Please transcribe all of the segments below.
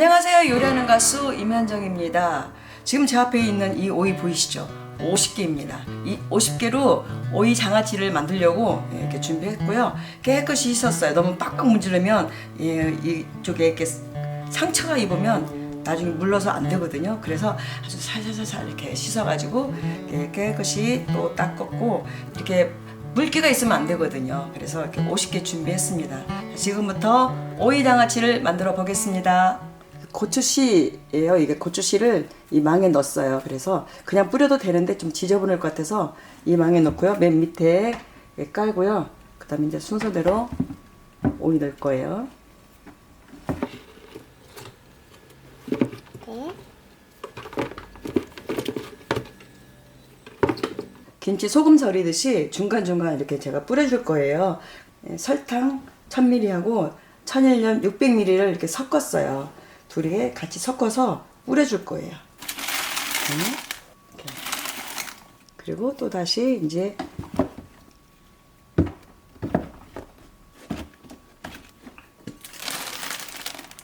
안녕하세요. 요리하는 가수 임현정입니다. 지금 제 앞에 있는 이 오이 보이시죠? 50개입니다. 이 50개로 오이 장아찌를 만들려고 이렇게 준비했고요. 깨끗이 씻었어요. 너무 빡빡 문지르면 이, 이쪽에 이렇게 상처가 입으면 나중에 물러서 안 되거든요. 그래서 아주 살살살살 이렇게 씻어가지고 깨끗이 또 닦았고 이렇게 물기가 있으면 안 되거든요. 그래서 이렇게 50개 준비했습니다. 지금부터 오이 장아찌를 만들어 보겠습니다. 고추씨예요. 이게 고추씨를 이 망에 넣었어요. 그래서 그냥 뿌려도 되는데 좀 지저분할 것 같아서 이 망에 넣고요. 맨 밑에 깔고요. 그 다음에 이제 순서대로 오이 넣을 거예요. 김치 소금 절이듯이 중간중간 이렇게 제가 뿌려줄 거예요. 예, 설탕 1000ml하고 천일염 600ml를 이렇게 섞었어요. 둘이 같이 섞어서 뿌려줄 거예요. 네, 이렇게. 그리고 또 다시 이제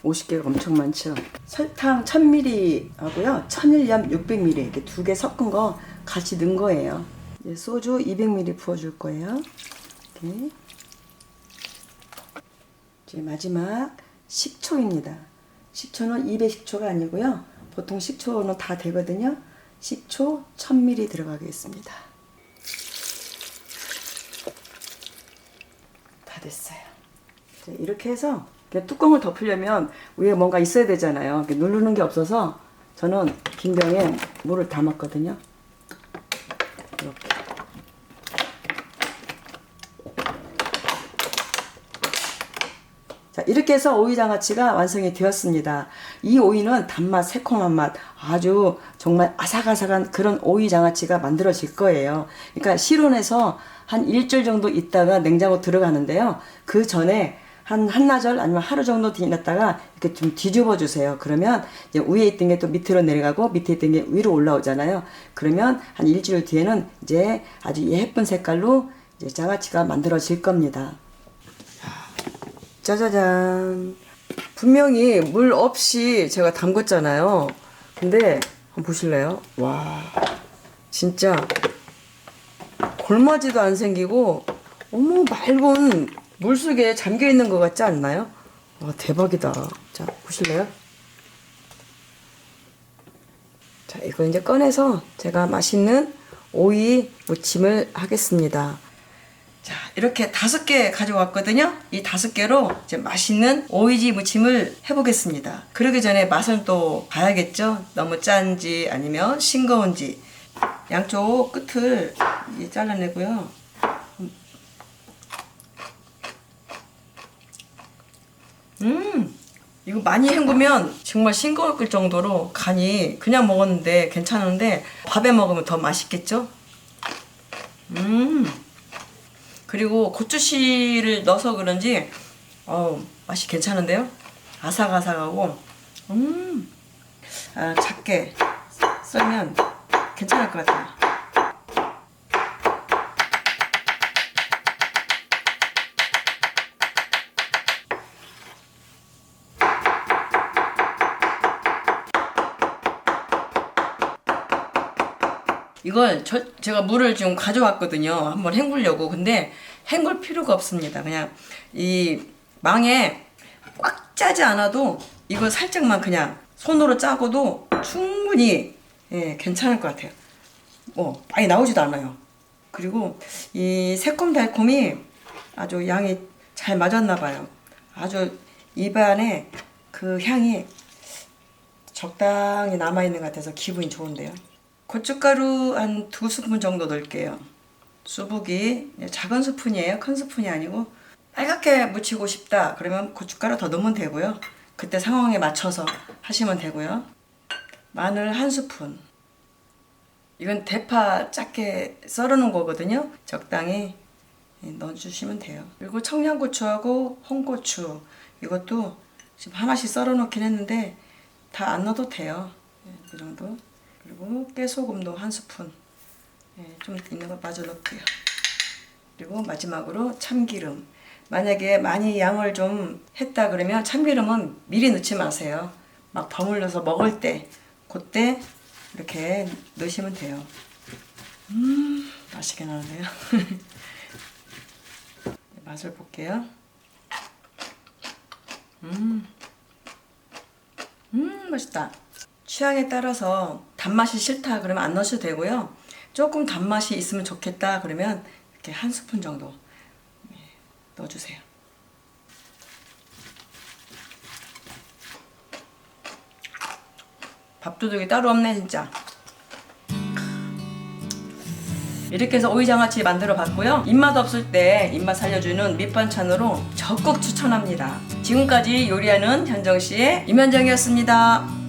오십 개가 엄청 많죠. 설탕 1000ml 하고요. 천일염 600ml 이렇게 두 개 섞은 거 같이 넣은 거예요. 이제 소주 200ml 부어줄 거예요. 이렇게. 이제 마지막 식초입니다. 식초는 200식초가 아니고요. 보통 식초는 다 되거든요. 식초 1000ml 들어가겠습니다. 다 됐어요. 이렇게 해서 뚜껑을 덮으려면 위에 뭔가 있어야 되잖아요. 누르는 게 없어서 저는 긴 병에 물을 담았거든요. 이렇게. 자, 이렇게 해서 오이 장아찌가 완성이 되었습니다. 이 오이는 단맛, 새콤한 맛, 아주 정말 아삭아삭한 그런 오이 장아찌가 만들어질 거예요. 그러니까 실온에서 한 일주일 정도 있다가 냉장고 들어가는데요. 그 전에 한 한나절 아니면 하루 정도 지났다가 이렇게 좀 뒤집어 주세요. 그러면 이제 위에 있던 게 또 밑으로 내려가고 밑에 있던 게 위로 올라오잖아요. 그러면 한 일주일 뒤에는 이제 아주 예쁜 색깔로 이제 장아찌가 만들어질 겁니다. 짜자잔. 분명히 물 없이 제가 담궜잖아요. 근데 한번 보실래요? 와, 진짜 골마지도 안 생기고 어머 맑은 물 속에 잠겨 있는 것 같지 않나요? 와 대박이다. 자 보실래요? 자 이거 이제 꺼내서 제가 맛있는 오이 무침을 하겠습니다. 자, 이렇게 다섯 개 가져왔거든요. 이 다섯 개로 이제 맛있는 오이지 무침을 해보겠습니다. 그러기 전에 맛을 또 봐야겠죠? 너무 짠지 아니면 싱거운지. 양쪽 끝을 잘라내고요. 음, 이거 많이 헹구면 정말 싱거울 정도로 간이 그냥 먹었는데 괜찮은데 밥에 먹으면 더 맛있겠죠? 음. 그리고 고추씨를 넣어서 그런지 어 맛이 괜찮은데요? 아삭아삭하고 음 아, 작게 썰면 괜찮을 것 같아요. 이걸 저, 제가 물을 지금 가져왔거든요. 한번 헹구려고. 근데 헹굴 필요가 없습니다. 그냥 이 망에 꽉 짜지 않아도 이걸 살짝만 그냥 손으로 짜고도 충분히 예, 괜찮을 것 같아요. 뭐 많이 나오지도 않아요. 그리고 이 새콤달콤이 아주 양이 잘 맞았나 봐요. 아주 입안에 그 향이 적당히 남아있는 것 같아서 기분이 좋은데요. 고춧가루 한 두 스푼 정도 넣을게요. 수북이 작은 스푼이에요. 큰 스푼이 아니고 빨갛게 묻히고 싶다. 그러면 고춧가루 더 넣으면 되고요. 그때 상황에 맞춰서 하시면 되고요. 마늘 한 스푼. 이건 대파 작게 썰어놓은 거거든요. 적당히 넣어주시면 돼요. 그리고 청양고추하고 홍고추 이것도 지금 하나씩 썰어놓긴 했는데 다 안 넣어도 돼요. 이 정도. 그리고 깨소금도 한 스푼 예, 좀 있는 거 마저 넣을게요. 그리고 마지막으로 참기름. 만약에 많이 양을 좀 했다 그러면 참기름은 미리 넣지 마세요. 막 버물려서 먹을 때 그때 이렇게 넣으시면 돼요. 음 맛있게 나오네요. 맛을 볼게요. 음, 음 맛있다. 취향에 따라서 단맛이 싫다 그러면 안 넣으셔도 되고요. 조금 단맛이 있으면 좋겠다 그러면 이렇게 한 스푼 정도 네, 넣어주세요. 밥도둑이 따로 없네 진짜. 이렇게 해서 오이장아찌 만들어 봤고요. 입맛 없을 때 입맛 살려주는 밑반찬으로 적극 추천합니다. 지금까지 요리하는 현정씨의 임현정이었습니다.